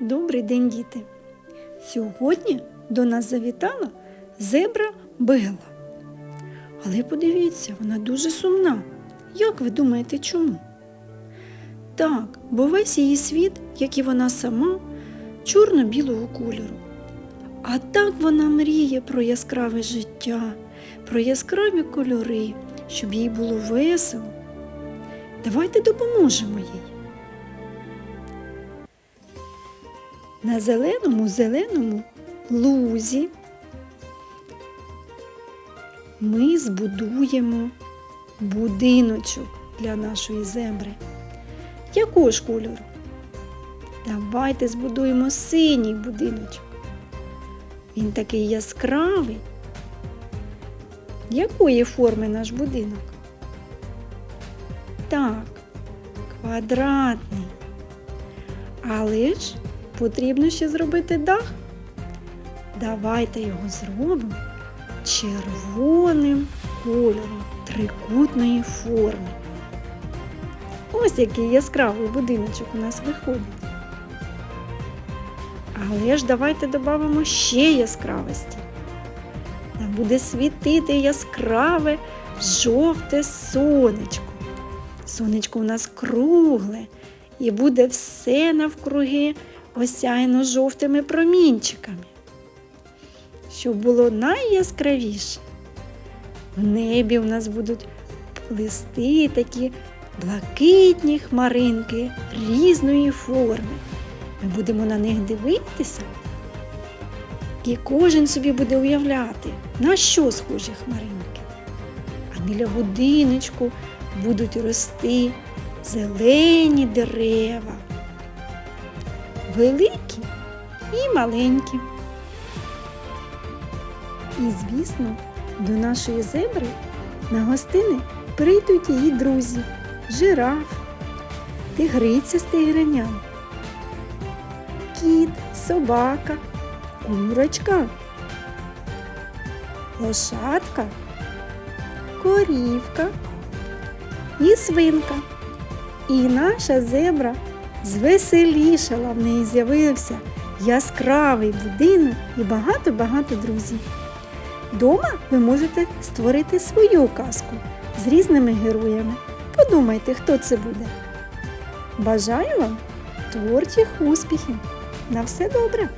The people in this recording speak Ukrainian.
Добрий день, діти! Сьогодні до нас завітала зебра Бела. Але подивіться, вона дуже сумна. Як ви думаєте, чому? Так, бо весь її світ, як і вона сама, чорно-білого кольору. А так вона мріє про яскраве життя, про яскраві кольори, щоб їй було весело. Давайте допоможемо їй. На зеленому зеленому лузі ми збудуємо будиночок для нашої зебри. Якого ж кольору? Давайте збудуємо синій будиночок. Він такий яскравий. Якої форми наш будинок? Так, квадратний. Але ж потрібно ще зробити дах. Давайте його зробимо червоним кольором трикутної форми. Ось який яскравий будиночок у нас виходить. Але ж давайте додамо ще яскравості. Нам буде світити яскраве жовте сонечко. Сонечко у нас кругле і буде все навкруги осяяно жовтими промінчиками. Щоб було найяскравіше. В небі у нас будуть плисти такі блакитні хмаринки різної форми. Ми будемо на них дивитися, і кожен собі буде уявляти, на що схожі хмаринки. А біля будиночку будуть рости зелені дерева, великі і маленькі. І, звісно, до нашої зебри на гостини прийдуть її друзі, жираф, тигриця з тигреням, кіт, собака, курочка, лошадка, корівка і свинка. І наша зебра звеселішала, в неї з'явився яскравий будинок і багато-багато друзів. Дома ви можете створити свою казку з різними героями. Подумайте, хто це буде. Бажаю вам творчих успіхів! На все добре!